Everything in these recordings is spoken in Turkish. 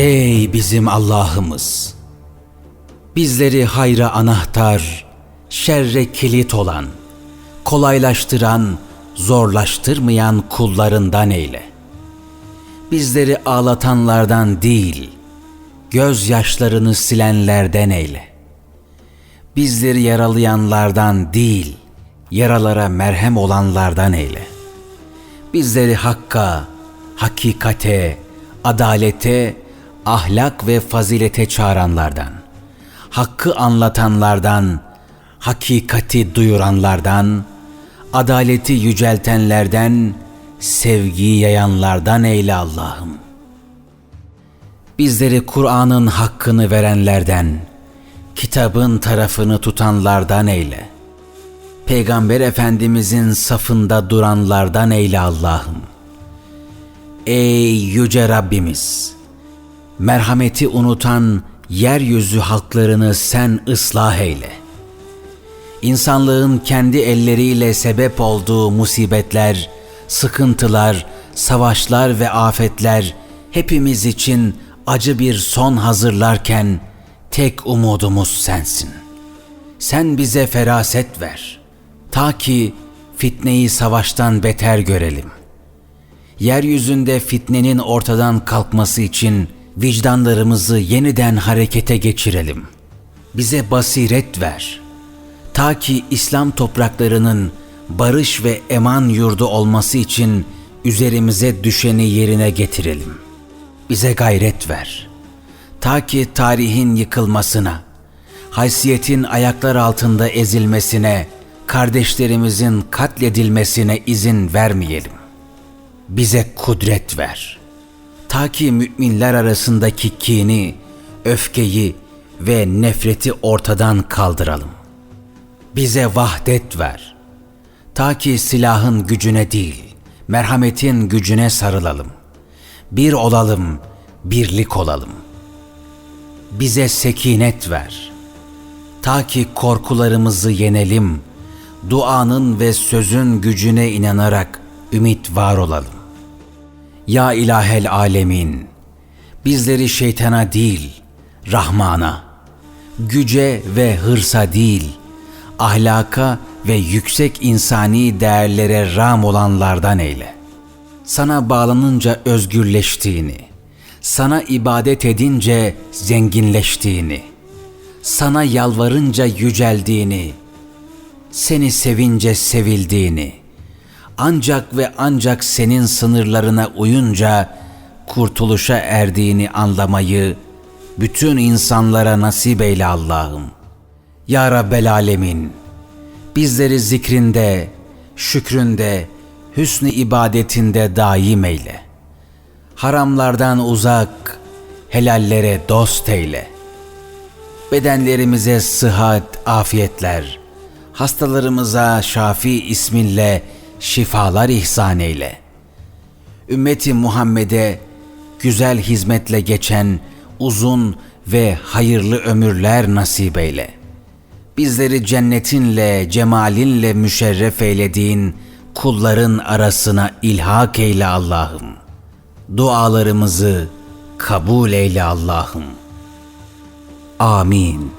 Ey bizim Allah'ımız! Bizleri hayra anahtar, şerre kilit olan, kolaylaştıran, zorlaştırmayan kullarından eyle. Bizleri ağlatanlardan değil, gözyaşlarını silenlerden eyle. Bizleri yaralayanlardan değil, yaralara merhem olanlardan eyle. Bizleri hakka, hakikate, adalete, ahlak ve fazilete çağıranlardan, hakkı anlatanlardan, hakikati duyuranlardan, adaleti yüceltenlerden, sevgiyi yayanlardan eyle Allah'ım. Bizleri Kur'an'ın hakkını verenlerden, kitabın tarafını tutanlardan eyle. Peygamber Efendimizin safında duranlardan eyle Allah'ım. Ey yüce Rabbimiz! Merhameti unutan yeryüzü halklarını sen ıslah eyle. İnsanlığın kendi elleriyle sebep olduğu musibetler, sıkıntılar, savaşlar ve afetler hepimiz için acı bir son hazırlarken tek umudumuz sensin. Sen bize feraset ver. Ta ki fitneyi savaştan beter görelim. Yeryüzünde fitnenin ortadan kalkması için vicdanlarımızı yeniden harekete geçirelim. Bize basiret ver. Ta ki İslam topraklarının barış ve eman yurdu olması için üzerimize düşeni yerine getirelim. Bize gayret ver. Ta ki tarihin yıkılmasına, haysiyetin ayaklar altında ezilmesine, kardeşlerimizin katledilmesine izin vermeyelim. Bize kudret ver. Ta ki müminler arasındaki kini, öfkeyi ve nefreti ortadan kaldıralım. Bize vahdet ver. Ta ki silahın gücüne değil, merhametin gücüne sarılalım. Bir olalım, birlik olalım. Bize sekinet ver. Ta ki korkularımızı yenelim, duanın ve sözün gücüne inanarak ümit var olalım. Ya ilahel alemin, bizleri şeytana değil, Rahman'a, güce ve hırsa değil, ahlaka ve yüksek insani değerlere ram olanlardan eyle. Sana bağlanınca özgürleştiğini, sana ibadet edince zenginleştiğini, sana yalvarınca yüceldiğini, seni sevince sevildiğini, ancak ve ancak senin sınırlarına uyunca kurtuluşa erdiğini anlamayı bütün insanlara nasip eyle Allah'ım. Ya Rabbel Alemin, bizleri zikrinde, şükründe, hüsnü ibadetinde daim eyle. Haramlardan uzak, helallere dost eyle. Bedenlerimize sıhhat, afiyetler, hastalarımıza şafi isminle şifalar ihsan eyle. Ümmeti Muhammed'e güzel hizmetle geçen uzun ve hayırlı ömürler nasip eyle. Bizleri cennetinle, cemalinle müşerref eylediğin kulların arasına ilhak eyle Allah'ım. Dualarımızı kabul eyle Allah'ım. Amin.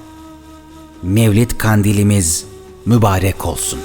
Mevlid kandilimiz mübarek olsun.